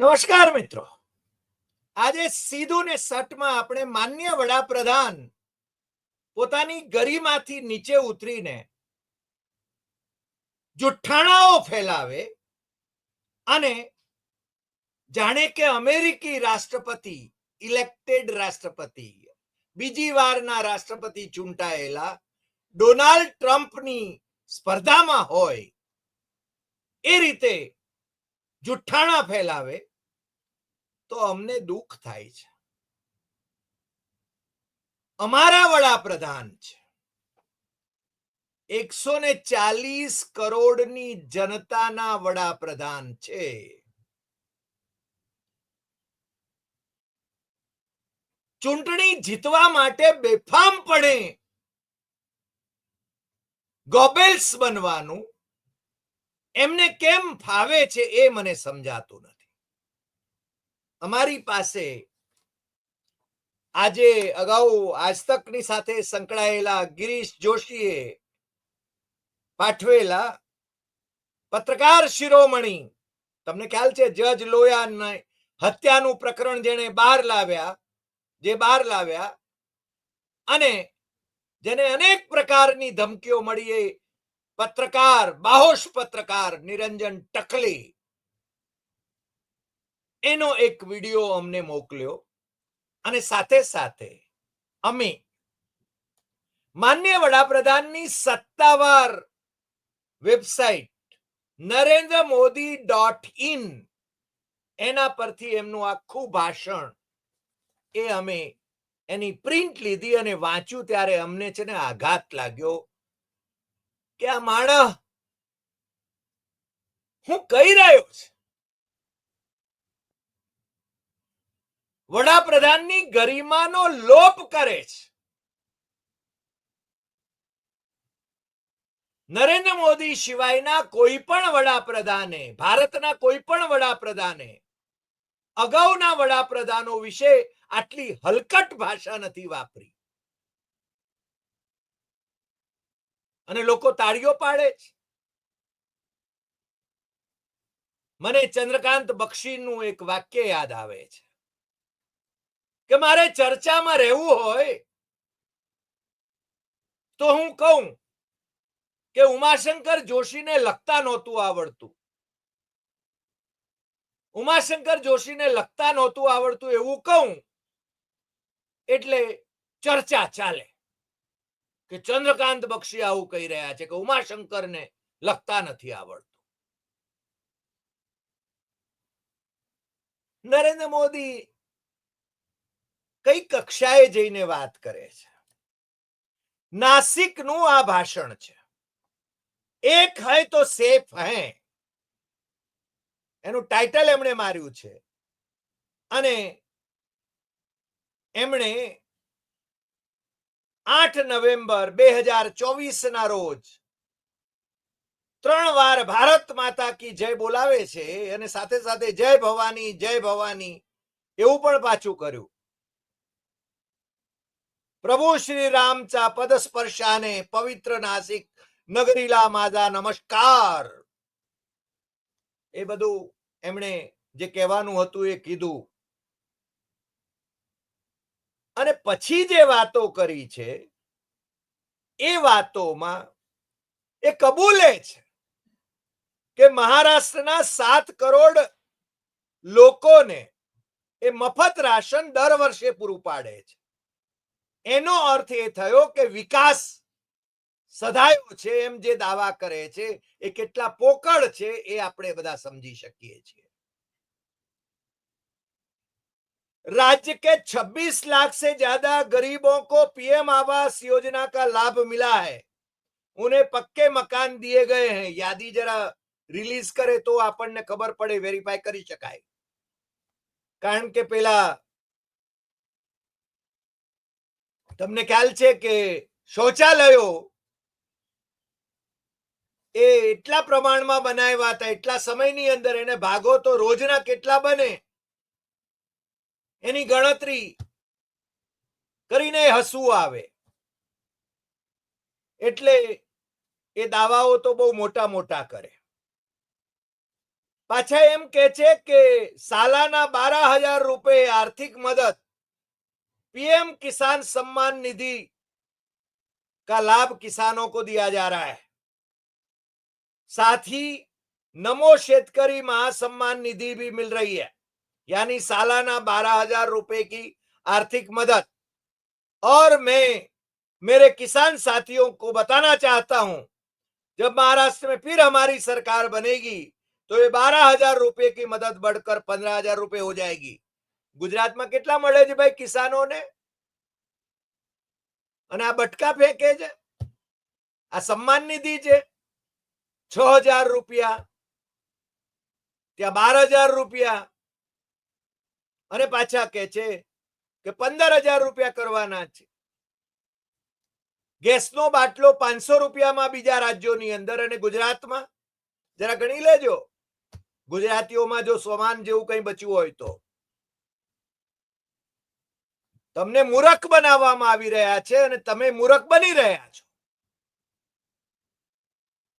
નમસ્કાર મિત્રો. આજે સીધું ને સટમાં આપણે માન્ય વડાપ્રધાન પોતાની ગરીમાંથી નીચે ઉતરીને જુઠ્ઠાણાઓ ફેલાવે અને જાણે કે અમેરિકી રાષ્ટ્રપતિ ઇલેક્ટેડ રાષ્ટ્રપતિ, બીજી વારના રાષ્ટ્રપતિ ચૂંટાયેલા ડોનાલ્ડ ટ્રમ્પની સ્પર્ધામાં હોય એ રીતે જુઠ્ઠાણા ફેલાવે તો અમને દુઃખ થાય છે. અમારા વડાપ્રધાન છે. એકસો ને ચાલીસ કરોડની જનતાના વડાપ્રધાન છે. ચૂંટણી જીતવા માટે બેફામપણે ગોબેલ્સ બનવાનું એમને કેમ ફાવે છે એ મને સમજાતું નથી. અમારી પાસે આજે અગાઉ આજતકની સાથે સંકળાયેલા ગિરીશ જોશીએ પાઠવેલા પત્રકાર શિરોમણી, તમને ખ્યાલ છે, જજ લોયા હત્યાનું પ્રકરણ જેને બહાર લાવ્યા, જે બહાર લાવ્યા અને જેને અનેક પ્રકારની ધમકીઓ મળી પત્રકાર, બાહોશ પત્રકાર નિરંજન ટકલી એનો એક વીડિયો અમને મોકલ્યો અને સાથે સાથે અમે માન્ય વડાપ્રધાનની સત્તાવાર website Narendra Modi dot in એના પરથી એમનું આખું ભાષણ એ અમે એની પ્રિન્ટ લીધી અને વાંચ્યું ત્યારે અમને છે ને આઘાત લાગ્યો કે આ માણસ હું કહી રહ્યો છે. વડાપ્રધાનની ગરિમાનો લોપ કરે છે. નરેન્દ્ર મોદી સિવાયના કોઈ પણ વડાપ્રધાને, ભારતના કોઈ પણ વડાપ્રધાને, અગાઉના વડાપ્રધાનો વિશે આટલી હલકટ ભાષા નથી વાપરી. અને લોકો તાળીઓ પાડે છે. મને ચંદ્રકાંત બક્ષીનું એક વાક્ય યાદ આવે છે. કે મારે ચર્ચામાં રહેવું હોય તો હું કહું કે ઉમાશંકર જોશીને લખતા નહોતું આવડતું. ઉમાશંકર જોશીને લખતા નહોતું આવડતું એવું કહું એટલે ચર્ચા ચાલે કે ચંદ્રકાંત બક્ષી આવું કહી રહ્યા છે કે ઉમાશંકરને લખતા નથી આવડતું. નરેન્દ્ર મોદી કઈ કક્ષાએ જઈને વાત કરે છે? નાસિકનું આ ભાષણ છે. એક હૈ તો સેફ હૈ. એનું ટાઇટલ એમણે માર્યું છે. અને એમણે આઠ નવેમ્બર બે હજાર ચોવીસ ના રોજ ત્રણ વાર ભારત માતા કી જય બોલાવે છે અને સાથે સાથે જય ભવાની જય ભવાની એવું પણ પાછું કર્યું. પ્રભુ શ્રી રામ પદ સ્પર્શાને પવિત્ર નાસિક નગરીલા માજા નમસ્કાર. એ બધું એમણે જે કહેવાનું હતું એ કીધું. અને પછી જે વાતો કરી છે, એ વાતોમાં એ કબૂલે છે કે મહારાષ્ટ્રના સાત કરોડ લોકોને એ મફત રાશન દર વર્ષે પૂરું પાડે છે. એનો અર્થ એ થયો કે વિકાસ સધાયો છે એમ જે દાવા કરે છે એ કેટલા પોકળ છે એ આપણે બધા સમજી શકીએ છીએ राज्य के 26 लाख से ज्यादा गरीबों को पीएम आवास योजना का लाभ मिला है उन्हें पक्के मकान दिए गए हैं यादी जरा રિલીઝ કરે તો આપણને ખબર પડે વેરીફાઈ કરી શકાય કારણ કે પેલા તમને ખ્યાલ છે કે શૌચાલયો એ એટલા પ્રમાણમાં બનાવ્યા હતા, એટલા સમયની અંદર એને ભાગો તો રોજના કેટલા બને? એની ગણતરી કરીને હસવું આવે. એટલે એ દાવાઓ તો બહુ મોટા મોટા કરે. પાછા એમ કે છે કે સાલાના બારા હજાર રૂપે આર્થિક મદદ पीएम किसान सम्मान निधि का लाभ किसानों को दिया जा रहा है। साथ ही नमो शेतकरी महासम्मान निधि भी मिल रही है, यानी सालाना बारह हज़ार रुपए की आर्थिक मदद। और मैं मेरे किसान साथियों को बताना चाहता हूँ, जब महाराष्ट्र में फिर हमारी सरकार बनेगी तो ये बारह हज़ार रुपए की मदद बढ़कर पंद्रह हज़ार रुपए हो जाएगी। ગુજરાતમાં કેટલા મળે છે ભાઈ કિસાનોને? અને આ બટકા ફેંકે છે? આ સન્માન નિધિ છે? છ હજાર રૂપિયા. ત્યાં બાર હજાર રૂપિયા. અને પાછા કે છે કે પંદર હજાર રૂપિયા કરવાના છે. ગેસનો બાટલો પાંચસો રૂપિયામાં બીજા રાજ્યોની અંદર અને ગુજરાતમાં. જરા ગણી લેજો. ગુજરાતીઓમાં જો સમાન જેવું કંઈ બચ્યું હોય તો. તમને મૂરખ બનાવવામાં આવી રહ્યા છે અને તમે મૂરખ બની રહ્યા છો.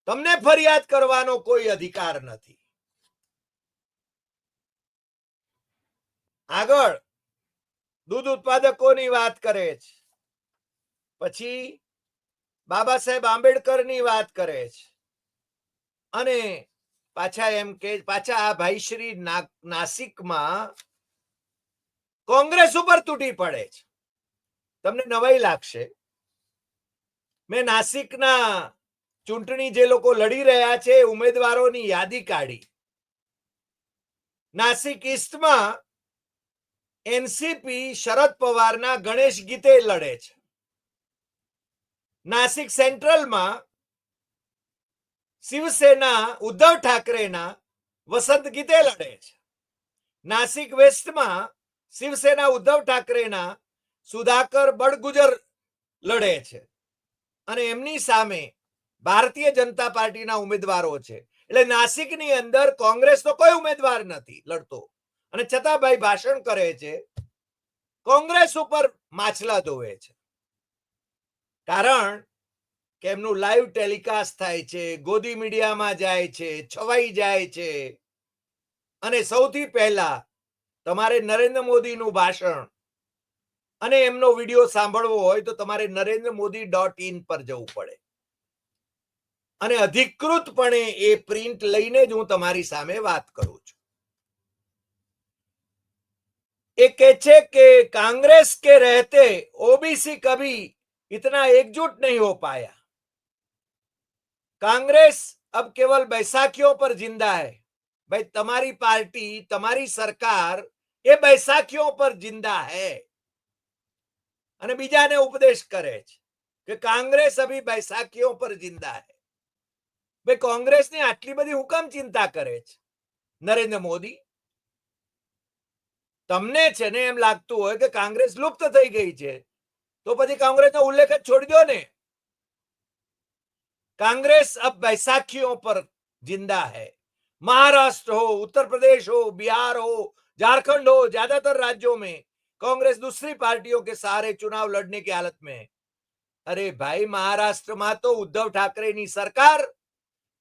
તમને ફરિયાદ કરવાનો કોઈ અધિકાર નથી. આગળ, દૂધ ઉત્પાદકોની વાત કરે છે. પછી, બાબા સાહેબ આંબેડકરની વાત કરે છે. અને પાછા એમ કે, પાછા આ ભાઈ શ્રી નાસિકમાં કોંગ્રેસ ઉપર તૂટી પડે છે. તમને નવાઈ લાગશે. મેં નાસિકના ચૂંટણી જે લોકો લડી રહ્યા છે ઉમેદવારોની યાદી કાઢી. નાસિક ઈસ્ટમાં એનસીપી શરદ પવારના ગણેશ ગીતે લડે છે. નાસિક સેન્ટ્રલમાં શિવસેના ઉદ્ધવ ઠાકરેના વસંત ગીતે લડે છે. નાસિક વેસ્ટમાં શિવસેના ઉદ્ધવ ઠાકરેના સુધાકર બળગુજર લડે છે. અને એમની સામે ભારતીય જનતા પાર્ટીના ઉમેદવારો છે. એટલે નાસિકની અંદર કોંગ્રેસનો કોઈ ઉમેદવાર નથી લડતો. અને છતાં ભાઈ ભાષણ કરે છે, કોંગ્રેસ ઉપર માછલા ધોવે છે. કારણ કે એમનું લાઈવ ટેલિકાસ્ટ થાય છે, ગોદી મીડિયામાં જાય છે, છવાઈ જાય છે. અને સૌથી પહેલા તમારે નરેન્દ્ર મોદીનું ભાષણ અને એમનો વિડીયો સાંભળવો હોય તો તમારે નરેન્દ્ર મોદી ડોટ ઇન પર જવું પડે અને અધિકૃતપણે એ પ્રિન્ટ લઈને જ હું તમારી સામે વાત કરું છું એ કહે છે કે कांग्रेस के रहते ओबीसी कभी इतना एकजुट नहीं हो पाया कांग्रेस अब केवल बैसाखियों पर जिंदा है भाई તમારી પાર્ટી તમારી સરકાર એ बैसाखियों પર जिंदा है અને બીજાને ઉપદેશ કરે છે કે કાંગ્રેસ અભી बैसाखियों પર जिंदा है ભાઈ કોંગ્રેસની આટલી બધી હુકમ ચિંતા કરે છે નરેન્દ્ર મોદી તમને છે ને એમ લાગતું હોય કે કાંગ્રેસ લુપ્ત થઈ ગઈ છે તો પછી कांग्रेस નો ઉલ્લેખ જ છોડી દો ને कांग्रेस अब बैसाखियों पर जिंदा है महाराष्ट्र हो उत्तर प्रदेश हो बिहार हो झारखंड हो ज्यादातर राज्यों में कांग्रेस दूसरी पार्टियों के सहारे चुनाव लड़ने की हालत में है અરે ભાઈ મહારાષ્ટ્રમાં તો ઉદ્ધવ ઠાકરેની સરકાર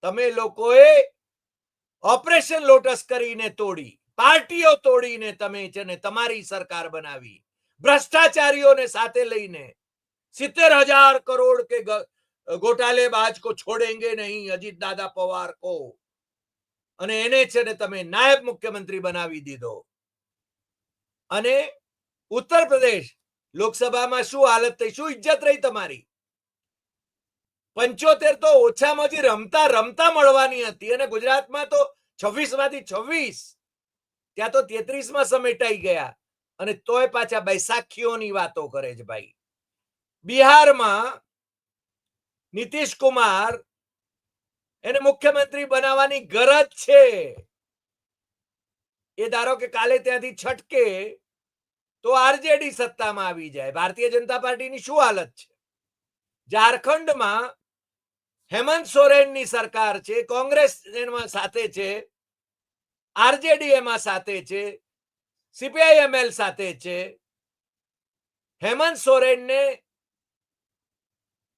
તમે લોકોએ ઓપરેશન લોટસ કરીને તોડી પાર્ટીઓ તોડીને તમે છે ને તમારી સરકાર બનાવી ભ્રષ્ટાચારીઓને સાથે લઈને સિત્તેર હજાર કરોડ કે ગ- घोटालेबाज को छोड़ेंगे नहीं अजीत दादा पवार को અને એને છે ને તમે નાયબ મુખ્યમંત્રી બનાવી દીધો. અને ઉત્તર પ્રદેશ લોકસભામાં શું હાલત થઈ? શું ઇજ્જત રહી તમારી? પંચોતેર તો ઓછામાં ઓછી રમતા રમતા મળવાની હતી અને ગુજરાતમાં તો છવ્વીસમાંથી છવ્વીસ. ત્યાં તો તેત્રીસમાં સમેટાઈ ગયા. અને તોય પાછા બૈસાખીઓની વાતો કરે છે ભાઈ. બિહારમાં નીતિશ કુમાર એને મુખ્યમંત્રી બનાવવાની ગરજ છે. એ ધારો કે કાલે ત્યાંથી છટકે તો આરજેડી સત્તામાં આવી જાય. ભારતીય જનતા પાર્ટીની શું હાલત છે? ઝારખંડમાં હેમંત સોરેનની સરકાર છે, કોંગ્રેસ એમાં સાથે છે, આરજેડી એમાં સાથે છે સીપીઆઈએમએલ સાથે છે. હેમંત સોરેનને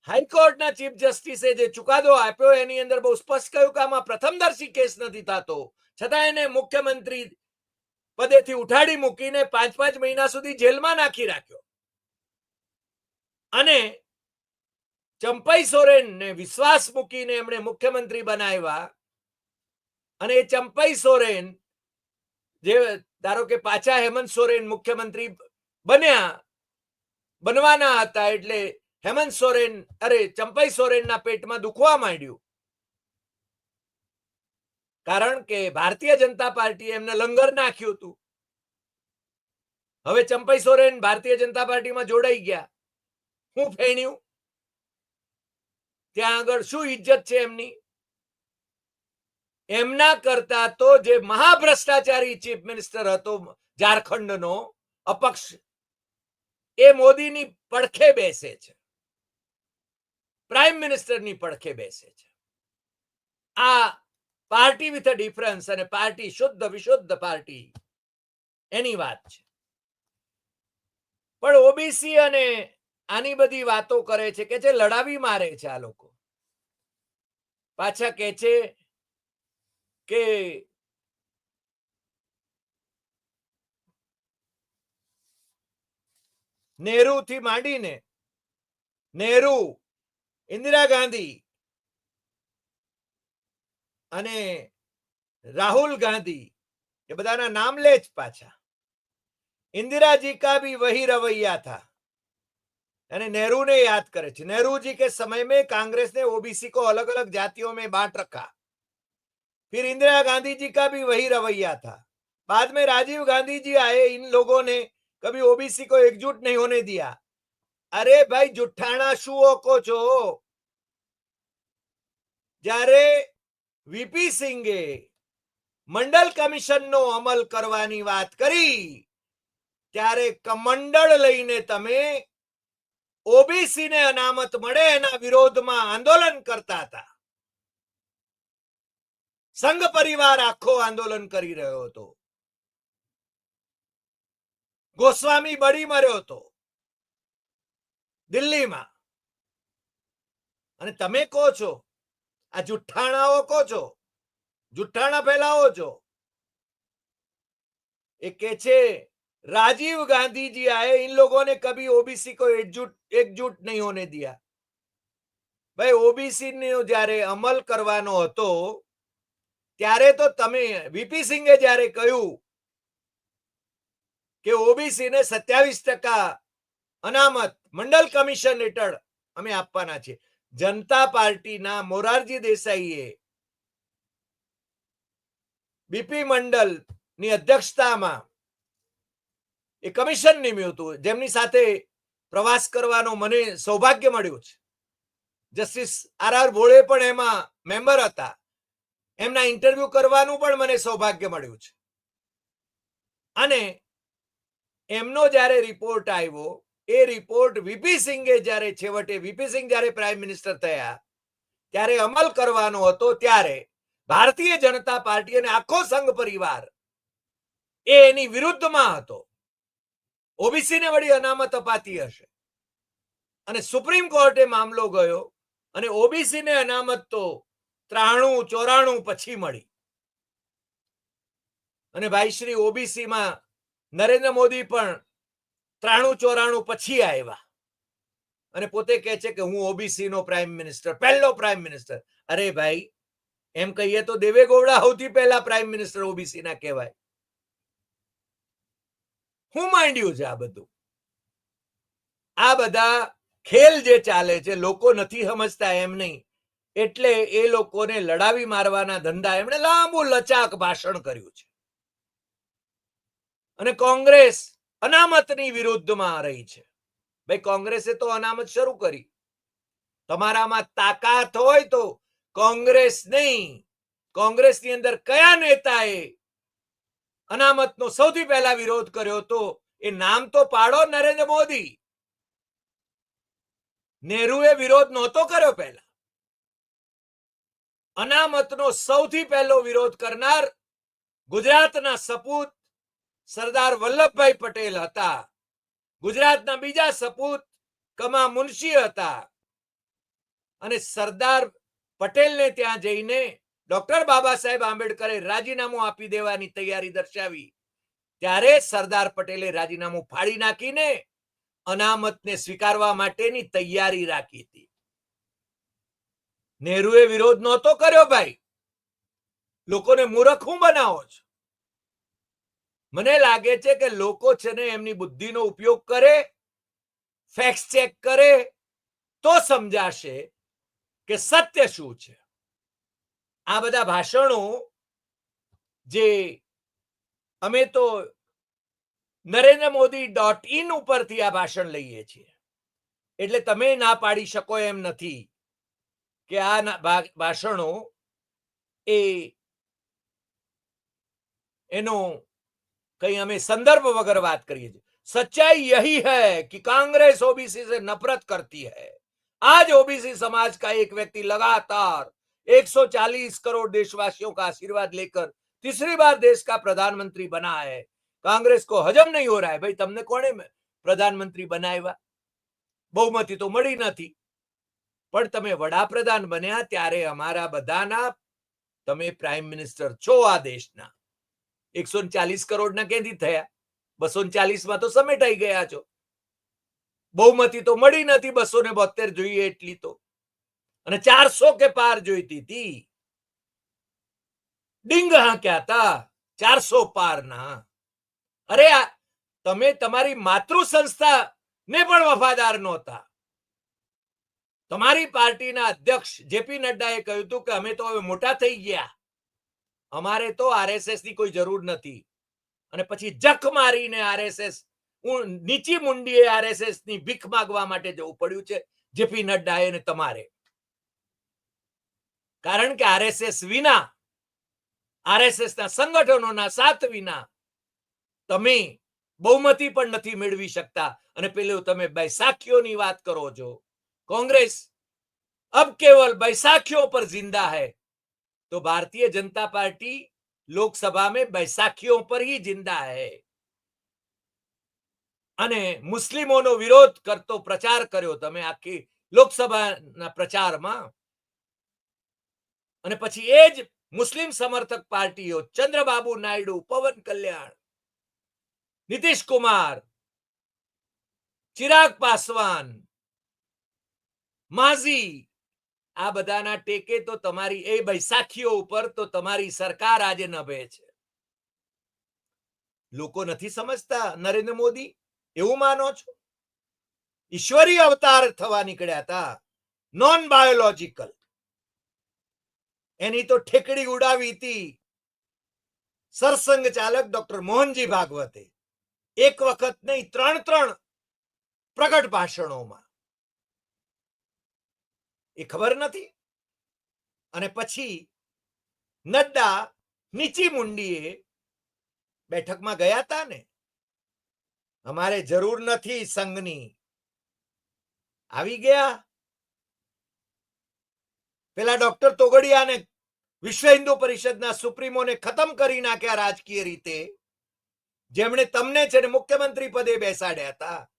હાઈકોર્ટના ચીફ જસ્ટિસે જે ચુકાદો આપ્યો એની અંદર બહુ સ્પષ્ટ કહ્યું કે આમાં પ્રથમદર્શી કેસ નથી થતો. છતાં એને મુખ્યમંત્રી પદેથી ઉઠાડી મૂકીને પાંચ પાંચ મહિના સુધી જેલમાં નાખી રાખ્યો. અને ચંપાઈ સોરેનને વિશ્વાસ મૂકીને એમણે મુખ્યમંત્રી બનાવ્યા. અને એ ચંપાઈ સોરેન જે ધારો કે પાછા હેમંત સોરેન મુખ્યમંત્રી બન્યા, બનવાના હતા એટલે હેમંત સોરેન, અરે ચંપાઈ સોરેનના પેટમાં દુખવા માંડ્યું. કારણ કે ભારતીય જનતા પાર્ટીએ એમને લંગર નાખ્યું હતું. હવે ચંપાઈ સોરેન ભારતીય જનતા પાર્ટીમાં જોડાઈ ગયા. હું ફેણ્યું. ત્યાં આગળ શું ઇજ્જત છે એમની? એમના કરતા તો જે મહાભ્રષ્ટાચારી ચીફ મિનિસ્ટર હતો ઝારખંડનો અપક્ષ, એ મોદીની પડખે બેસે છે. પ્રાઇમ મિનિસ્ટરની પડખે બેસે છે. આ પાર્ટી વિથ અ ડિફરન્સ અને પાર્ટી શુદ્ધ વિશુદ્ધ પાર્ટી એની વાત છે. પણ ઓબીસી અને આની બધી વાતો કરે છે કે જે લડાવી મારે છે આ લોકો. પાછા કે છે કે નેહરુ થી માંડીને નેહરુ ઇન્દિરા ગાંધી અને રાહુલ ગાંધી એ બધાના નામ લે જ પાછા इंदिरा जी का भी वही रवैया था यानी नेहरू ने याद करे थे नेहरू जी के समय में कांग्रेस ने ओबीसी को अलग अलग जातियों में बांट रखा फिर इंदिरा गांधी जी का भी वही रवैया था बाद में राजीव गांधी जी आए इन लोगों ने कभी ओबीसी को एकजुट नहीं होने दिया अरे भाई जुठाना शुओ को છો જ્યારે વીપી સિંઘે મંડળ કમિશનનો અમલ કરવાની વાત કરી, ત્યારે કમંડળ લઈને તમે ઓબીસી ને અનામત મળે એના વિરોધમાં આંદોલન કરતા હતા. સંઘ પરિવાર આખો આંદોલન કરી રહ્યો હતો. ગોસ્વામી બળી મર્યો હતો. દિલ્હીમાં. અને તમે કહો છો આ જુઠ્ઠાણાઓ કહો છો જુઠ્ઠાણા ફેલાવો છો એ કે છે राजीव गांधी जी आए इन लोगों ने कभी ओबीसी को एकजुट एकजुट नहीं होने दिया ભાઈ ઓબીસી ને જ્યારે અમલ કરવાનો હતો ત્યારે તો તમે વીપી સિંઘે જ્યારે કહ્યું કે ઓબીસી ને સત્યાવીસ ટકા અનામત મંડળ કમિશન હેઠળ અમે આપવાના છે જનતા પાર્ટીના મોરારજી દેસાઈએ બીપી મંડલની અધ્યક્ષતામાં એ કમિશન નિમ્યું હતું. જેમની સાથે પ્રવાસ કરવાનો મને સૌભાગ્ય મળ્યું છે. જસ્ટિસ આર આર ભોળે પણ એમાં મેમ્બર હતા. એમના ઇન્ટરવ્યુ કરવાનું પણ મને સૌભાગ્ય મળ્યું છે. અને એમનો જ્યારે રિપોર્ટ આવ્યો એ રિપોર્ટ વીપી સિંઘે જ્યારે છેવટે વીપી સિંઘ જ્યારે પ્રાઇમ મિનિસ્ટર થયા, ત્યારે અમલ કરવાનો હતો ત્યારે ભારતીય જનતા પાર્ટી અને આખો સંઘ પરિવાર એ એની વિરુદ્ધમાં હતો. ઓબીસી ને વળી અનામત અપાતી હશે. અને સુપ્રીમ કોર્ટે મામલો ગયો અને ઓબીસી ને અનામત તો ત્રાણું, ચોરાણું પછી મળી. અને ભાઈ શ્રી ઓબીસી માં નરેન્દ્ર મોદી પણ ત્રાણું ચોરાણું પછી આવ્યા. અને પોતે કહે છે કે હું ઓબીસી નો પ્રાઇમ મિનિસ્ટર પહેલો પ્રાઇમ મિનિસ્ટર અરે ભાઈ, એમ કહીએ તો દેવે સૌથી પહેલા પ્રાઇમ મિનિસ્ટર ઓબીસી ના કહેવાય. હું માંડ્યું છે આ બધું? આ બધા ખેલ જે ચાલે છે, લોકો નથી સમજતા એમ નહીં. એટલે એ લોકોને લડાવી મારવાના ધંધા એમણે લાંબુ લચાક ભાષણ કર્યું છે. અને કોંગ્રેસ અનામતની વિરુદ્ધમાં રહી છે. ભાઈ, કોંગ્રેસે તો અનામત શરૂ કરી. તમારામાં તાકાત હોય તો કોંગ્રેસ નહીં. કોંગ્રેસની અંદર કયા નેતાએ અનામતનો સૌથી પહેલા વિરોધ કર્યો હતો એ નામ તો પાડો નરેન્દ્ર મોદી. નેહરુએ વિરોધ નહોતો કર્યો પહેલા. અનામતનો સૌથી પહેલો વિરોધ કરનાર ગુજરાતના સપૂત સરદાર વલ્લભભાઈ પટેલ હતા. ગુજરાતના બીજા સપૂત કમા મુનશી હતા. અને સરદાર પટેલને ત્યાં જઈને ડોક્ટર બાબા સાહેબ આંબેડકરે રાજીનામું આપી દેવાની તૈયારી દર્શાવી. ત્યારે સરદાર પટેલે રાજીનામું ફાડી નાખીને અનામતને સ્વીકારવા માટેની તૈયારી રાખી હતી. નહેરુએ વિરોધ નહોતો કર્યો ભાઈ. લોકોને મૂરખ હું બનાવો છો? મને લાગે છે કે લોકો છે ને એમની બુદ્ધિનો ઉપયોગ કરે ફેક્સ ચેક કરે, તો સમજાશે કે સત્ય શું છે. આ બધા ભાષણો જે અમે તો નરેન્દ્ર મોદી ડોટ ઇન ઉપરથી આ ભાષણ લઈએ છીએ. એટલે તમે ના પાડી શકો એમ નથી કે આ ભાષણો એ એનો કઈ અમે સંદર્ભ વગર વાત કરીએ છીએ सच्चाई यही है कि कांग्रेस ओबीसी से नफरत करती है आज ओबीसी समाज का एक व्यक्ति लगातार 140 करोड़ देशवासियों का आशीर्वाद लेकर तीसरी बार देश का प्रधानमंत्री बना है कांग्रेस को हजम नहीं हो रहा है भाई તમને કોણે પ્રધાનમંત્રી બનાવ્યા બહુમતી તો મળી નથી પણ તમે વડાપ્રધાન બન્યા ત્યારે અમારા બધાના તમે પ્રાઇમ મિનિસ્ટર છો આ દેશના એકસો ચાલીસ કરોડના ક્યાંથી થયા. બસો ચાલીસમાં તો સમેટાઈ ગયા છો. બહુમતી તો મળી નથી બસો ને બોતેર જોઈએ એટલી તો. અને ચારસો કે પાર જોઈતી હતી ડિંગ હાંક્યા હતા ચારસો પાર ના અરે આ, તમે તમારી માતૃ સંસ્થા ને પણ વફાદાર નહોતા. તમારી પાર્ટીના અધ્યક્ષ જેપી નડ્ડાએ કહ્યું હતું કે અમે તો હવે મોટા થઈ ગયા. અમારે તો આરએસએસની કોઈ જરૂર નથી. અને પછી જખ મારીને આરએસએસ નીચી મુંડીએ આરએસએસની ભીખ માગવા માટે જવું પડ્યું છે જેપી નડ્ડાએ ને તમારે. કારણ કે આરએસએસ વિના આરએસએસ ના સંગઠનોના સાથ વિના તમે બહુમતી પણ નથી મેળવી શકતા. અને પેલું તમે બૈસાખીઓની વાત કરો છો. કોંગ્રેસ અબ કેવલ બૈસાખીઓ પર જિંદા હૈ. तो भारतीय जनता पार्टी लोकसभा में बैसाखियों पर ही जिंदा है અને મુસ્લિમોનો વિરોધ કરતો પ્રચાર કર્યો તમે આખી લોકસભાના પ્રચારમાં અને પછી એ જ મુસ્લિમ સમર્થક પાર્ટીઓ ચંદ્રબાબુ નાયડુ પવન કલ્યાણ નીતિશ કુમાર ચિરાગ પાસવાન માઝી આ બધાના ટેકે તો તમારી એ બૈસાખીઓ ઉપર તો તમારી સરકાર આજે નભે છે. લોકો નથી સમજતા, નરેન્દ્ર મોદી, એવું માનો છો? ઈશ્વરી અવતાર થવા નીકળ્યા હતા નોન બાયોલોજીકલ એની તો ઠેકડી ઉડાવી હતી સરસંઘ ચાલક ડોક્ટર મોહનજી ભાગવતે. એક વખત નહીં, ત્રણ ત્રણ પ્રગટ ભાષણોમાં. એ ખબર નથી? અને પછી નડ્ડા નીચી મુંડીએ બેઠકમાં ગયા હતા ને? અમારે જરૂર નથી સંઘની. આવી ગયા? પેલા ડોક્ટર તોગડિયાને વિશ્વ હિન્દુ પરિષદના સુપ્રીમોને ખતમ કરી નાખ્યા રાજકીય રીતે. જેમણે તમને છે ને મુખ્યમંત્રી પદે બેસાડ્યા હતા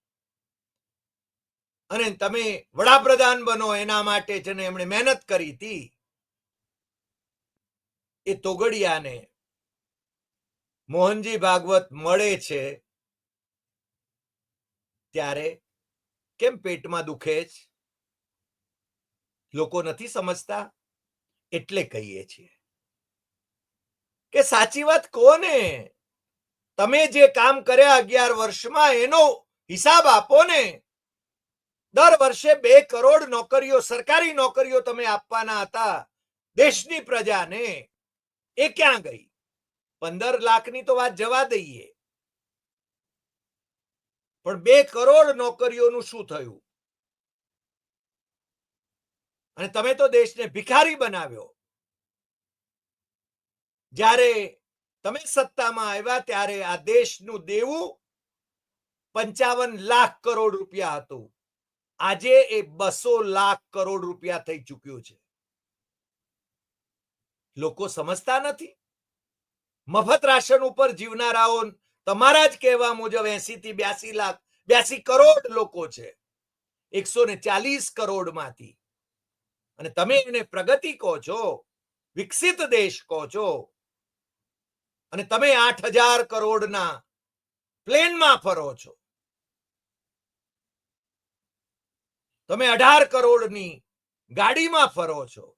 અને તમે વડાપ્રધાન બનો એના માટે જેને એમણે મહેનત કરી હતી, એ તોગડિયાને મોહનજી ભાગવત મળે છે ત્યારે કેમ પેટમાં દુખે છે? લોકો નથી સમજતા? એટલે કહીએ છીએ કે સાચી વાત કોને? તમે જે કામ કર્યા અગિયાર વર્ષમાં એનો હિસાબ આપો ને. દર વર્ષે બે કરોડ નોકરીઓ, સરકારી નોકરીઓ તમે આપવાના હતા દેશની પ્રજાને. એ ક્યાં ગઈ? પંદર લાખની તો વાત જવા દઈએ. પણ બે કરોડ નોકરીઓનું શું થયું? અને તમે તો દેશને ભિખારી બનાવ્યો. જ્યારે તમે સત્તામાં આવ્યા ત્યારે આ દેશનું દેવું પંચાવન લાખ કરોડ રૂપિયા હતું. આજે એ બસો લાખ કરોડ રૂપિયા થઈ ચૂક્યું છે. લોકો સમજતા નથી. મફત રાશન ઉપર જીવનારાઓ તમારા જ કહેવા મુજબ એસી થી બ્યાસી લાખ, બ્યાસી કરોડ લોકો છે. એકસો ને ચાલીસ કરોડમાંથી અને તમે એને પ્રગતિ કહો છો, વિકસિત દેશ કહો છો, અને તમે આઠ હજાર કરોડના પ્લેનમાં ફરો છો. તમે અઢાર કરોડની ગાડીમાં ફરો છો.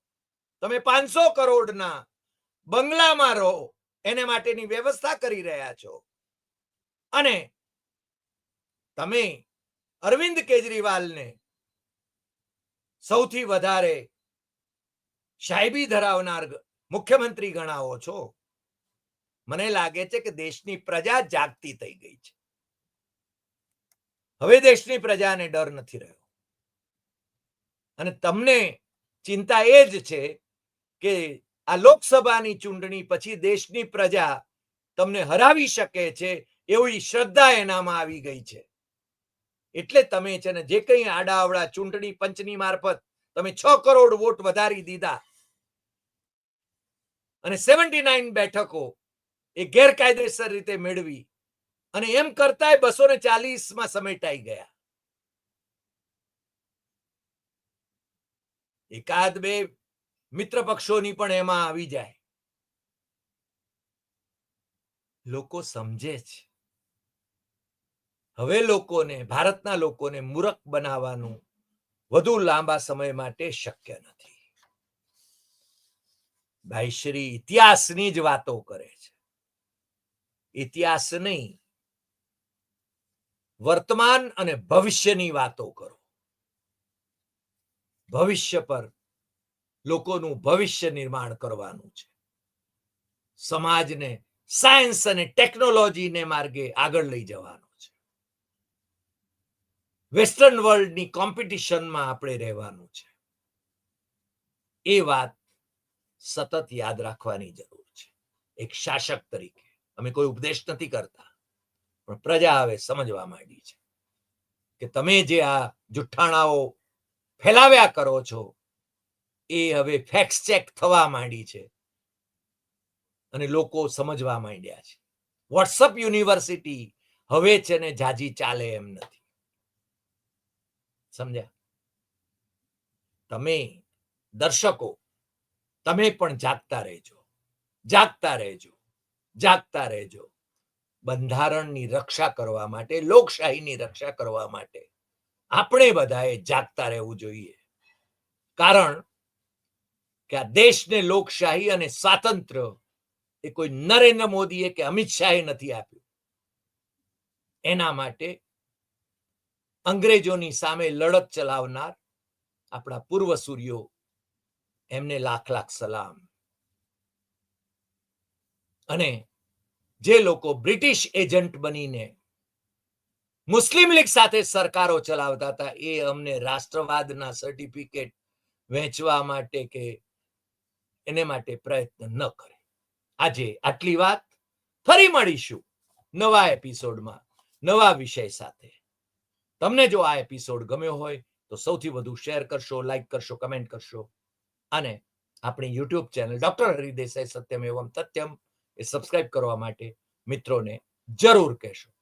તમે પાંચસો કરોડના બંગલામાં રહો, એને માટેની વ્યવસ્થા કરી રહ્યા છો. અને તમે અરવિંદ કેજરીવાલને સૌથી વધારે સાહેબી ધરાવનાર મુખ્યમંત્રી ગણાવો છો. મને લાગે છે કે દેશની પ્રજા જાગતી થઈ ગઈ છે. હવે દેશની પ્રજાને ડર નથી રહ્યો. અને તમને ચિંતા એ જ છે કે આ લોકસભાની ચૂંટણી પછી દેશની પ્રજા તમને હરાવી શકે છે એવી શ્રદ્ધા એનામાં આવી ગઈ છે. એટલે તમે છે ને જે કંઈ આડાઅવળા ચૂંટણી પંચની મારફત તમે છ કરોડ વોટ વધારી દીધા અને સેવન્ટી નાઇન બેઠકો એ ગેરકાયદેસર રીતે મેળવી અને એમ કરતાય બસો ને ચાલીસમાં સમેટાઈ ગયા. એકાદ બે મિત્ર પક્ષોની પણ એમાં આવી જાય. લોકો સમજે છે હવે લોકોને, ભારતના લોકોને મૂરખ બનાવવાનું વધુ લાંબા સમય માટે શક્ય નથી. ભાઈ, શ્રી ઇતિહાસની જ વાતો કરે છે. ઇતિહાસ નહીં. વર્તમાન અને ભવિષ્યની વાતો કરો. ભવિષ્ય પર લોકોનું ભવિષ્ય નિર્માણ કરવાનું છે. સમાજને, સાયન્સ અને ટેકનોલોજીને માર્ગે આગળ લઈ જવાનું છે. વેસ્ટર્ન વર્લ્ડની કોમ્પિટિશનમાં આપણે રહેવાનું છે. એ વાત સતત યાદ રાખવાની જરૂર છે. એક શાસક તરીકે. અમે કોઈ ઉપદેશ નથી કરતા. પણ પ્રજા હવે સમજવા માંડી છે કે તમે જે આ જુઠ્ઠાણાઓ ફેલાવ્યા કરો છો. એ હવે ફેક્સ ચેક થવા માંડી છે. અને લોકો સમજવા માંડ્યા છે. વોટ્સઅપ યુનિવર્સિટી હવે છે ને જાજી ચાલે એમ નથી. સમજ્યા? તમે દર્શકો, તમે પણ જાગતા રહેજો. જાગતા રહેજો. જાગતા રહેજો. બંધારણની રક્ષા કરવા માટે, લોકશાહીની રક્ષા કરવા માટે. આપણે બધાએ જાગતા રહેવું જોઈએ. કારણ કે આ દેશને લોકશાહી અને સ્વાતંત્ર એ કોઈ નરેન્દ્ર મોદીએ કે અમિત શાહે નથી આપ્યું. એના માટે અંગ્રેજોની સામે લડત ચલાવનાર આપણા પૂર્વ સૂર્યો એમને લાખ લાખ સલામ. અને જે લોકો બ્રિટિશ એજન્ટ બનીને મુસ્લિમ લીગ સાથે સરકારો ચલાવતા હતા. એ અમને રાષ્ટ્રવાદના સર્ટિફિકેટ વહેંચવા માટે કે એને માટે પ્રયત્ન ન કરે. આજે આટલી વાત. ફરી મળીશું નવા એપિસોડમાં, નવા વિષય સાથે. તમને જો આ એપિસોડ ગમ્યો હોય, તો સૌથી વધુ શેર કરશો, લાઈક કરશો, કમેન્ટ કરશો. અને આપણી YouTube channel doctor Hari Desai Satyam એવમ તથ્યમ એ સબસ્ક્રાઇબ કરવા માટે મિત્રોને જરૂર કહેશો.